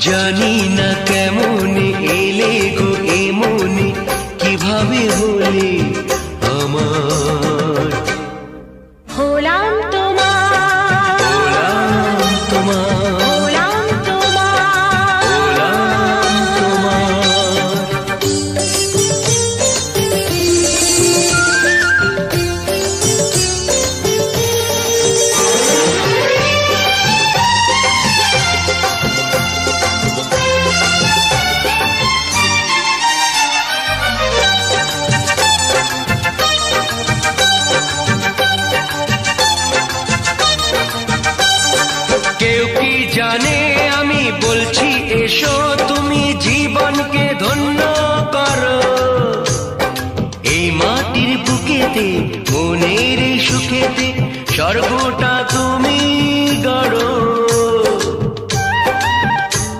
জানি না কেমন এলে গো এমনি কীভাবে হলে আমার? হলাম জানে আমি বলছি, এসো তুমি জীবনকে ধন্য করো। এই মাটির বুকেতে, মনের সুখেতে, স্বর্গটা তুমি